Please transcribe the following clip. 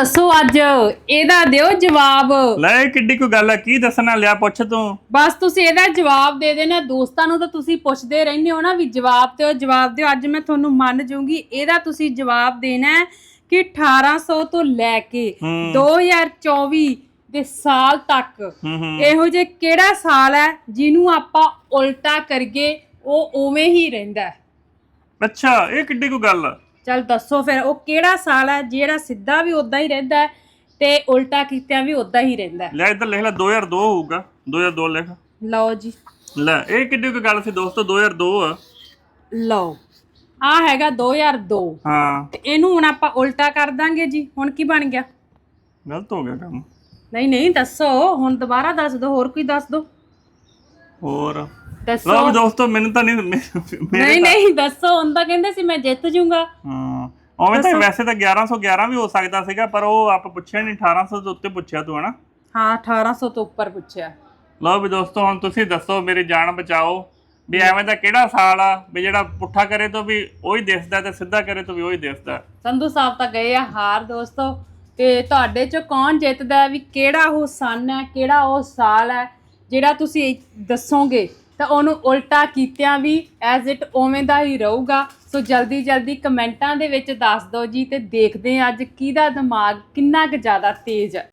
ਦੱਸੋ ਅੱਜ? ਇਹਦਾ ਦਿਓ ਜਵਾਬ। ਲੈ ਇਹ ਕਿੱਡੀ ਕੋਈ ਗੱਲ ਹੈ ਕੀ ਦੱਸਣਾ ਲਿਆ ਪੁੱਛ ਤੂੰ। ਬਸ ਤੁਸੀਂ ਇਹਦਾ ਜਵਾਬ ਦੇ ਦੇਣਾ ਦੋਸਤਾਂ ਨੂੰ ਤਾਂ ਤੁਸੀਂ ਪੁੱਛਦੇ ਰਹਿੰਦੇ ਹੋ ਨਾ ਵੀ ਜਵਾਬ ਦਿਓ ਜਵਾਬ ਦਿਓ। ਅੱਜ ਮੈਂ ਤੁਹਾਨੂੰ ਮੰਨ ਜੂੰਗੀ ਇਹਦਾ ਤੁਸੀਂ ਜਵਾਬ ਦੇਣਾ ਹੈ ਕਿ 1800 ਤੋਂ ਲੈ ਕੇ ਹੂੰ। 2024 ਦੇ ਸਾਲ ਤੱਕ। ਇਹੋ ਜੇ ਕਿਹੜਾ ਸਾਲ ਹੈ ਜਿਹਨੂੰ ਆਪਾਂ ਉਲਟਾ ਕਰੀਏ ਉਹ ਉਵੇਂ ਹੀ ਰਹਿੰਦਾ ਹੈ। ਅੱਛਾ ਇਹ ਕਿੱਡੀ ਕੋਈ ਗੱਲ ਆ? ਚਲ ਦੱਸੋ ਫਿਰ ਉਹ ਕਿਹੜਾ ਸਾਲ ਹੈ? ਜਿਹੜਾ ਸਿੱਧਾ ਵੀ ਉਦਾਂ ਹੀ ਰਹਿੰਦਾ ਹੈ ਤੇ ਉਲਟਾ ਕੀਤਿਆਂ ਵੀ ਉਦਾਂ ਹੀ ਰਹਿੰਦਾ ਹੈ। ਲੈ ਇੱਧਰ ਲਿਖ ਲੈ 2002 ਹੋਊਗਾ। 2002 ਲਿਖ। ਲਓ ਜੀ। ਲੈ ਇਹ ਕਿੱਡੀ ਕੋਈ ਗੱਲ ਸੀ ਦੋਸਤੋ 2002 ਆ। ਲਓ ਆ ਹੈਗਾ 2002 ਹਾਂ। ਤੇ ਇਹਨੂੰ ਹੁਣ ਆਪਾਂ ਉਲਟਾ ਕਰ ਦਾਂਗੇ ਜੀ। ਹੁਣ ਕੀ ਬਣ ਗਿਆ? ਗਲਤ ਹੋ ਗਿਆ ਕੰਮ। ਨਹੀਂ ਨਹੀਂ ਦੱਸੋ। ਹੁਣ ਦੁਬਾਰਾ ਦੱਸ ਦਿਓ ਹੋਰ ਕੋਈ ਦੱਸ ਦਿਓ। ਹੋਰ। ਦੱਸੋ। ਲਓ ਵੀ ਦੋਸਤੋ ਮੈਨੂੰ ਤਾਂ ਨਹੀਂ ਮੇਰੇ ਨਹੀਂ ਨਹੀਂ ਦੱਸੋ ਹੁਣ ਤਾਂ ਕਹਿੰਦੇ ਸੀ ਮੈਂ ਜਿੱਤ ਜੂੰਗਾ। ਹਾਂ। ਉਵੇਂ ਤਾਂ ਵੈਸੇ ਤਾਂ 1111 ਵੀ ਹੋ ਸਕਦਾ ਸੀਗਾ ਪਰ ਉਹ ਆਪ ਪੁੱਛਿਆ ਨਹੀਂ 1800 ਤੋਂ ਉੱਤੇ ਪੁੱਛਿਆ ਤੂੰ ਹਨਾ? ਹਾਂ 1800 ਤੋਂ ਉੱਪਰ ਪੁੱਛਿਆ। ਲਓ ਵੀ ਦੋਸਤੋ ਹੁਣ ਤੁਸੀਂ ਦੱਸੋ ਮੇਰੀ ਜਾਨ ਬਚਾਓ। ਵੀ ਐਵੇਂ ਦਾ ਕਿਹੜਾ ਸਾਲ ਆ? ਵੀ ਜਿਹੜਾ ਪੁੱਠਾ ਕਰੇ ਤਾਂ ਵੀ ਉਹੀ ਦਿਸਦਾ ਤੇ ਸਿੱਧਾ ਕਰੇ ਤਾਂ ਵੀ ਉਹੀ ਦਿਸਦਾ। ਸੰਧੂ ਸਾਹਿਬ ਤਾਂ ਗਏ ਆ ਹਾਰ ਦੋਸਤੋ। ਤੇ ਤੁਹਾਡੇ ਚੋਂ ਕੌਣ ਜਿੱਤਦਾ ਹੈ? ਵੀ ਕਿਹੜਾ ਉਹ ਸਨ ਹੈ ਕਿਹੜਾ ਉਹ ਸਾਲ ਹੈ? ਜਿਹੜਾ ਤੁਸੀਂ ਦੱਸੋਗੇ, ਤਾਂ ਉਹਨੂੰ ਉਲਟਾ ਕੀਤਿਆਂ ਵੀ ਐਜ਼ ਇਟ ਉਵੇਂ ਦਾ ਹੀ ਰਹੂਗਾ। ਸੋ ਜਲਦੀ ਜਲਦੀ ਕਮੈਂਟਾਂ ਦੇ ਵਿੱਚ ਦੱਸ ਦਿਓ ਜੀ ਤੇ ਦੇਖਦੇ ਹਾਂ ਅੱਜ ਕਿਹਦਾ ਦਿਮਾਗ ਕਿੰਨਾ ਕੁ ਜ਼ਿਆਦਾ ਤੇਜ਼ ਹੈ।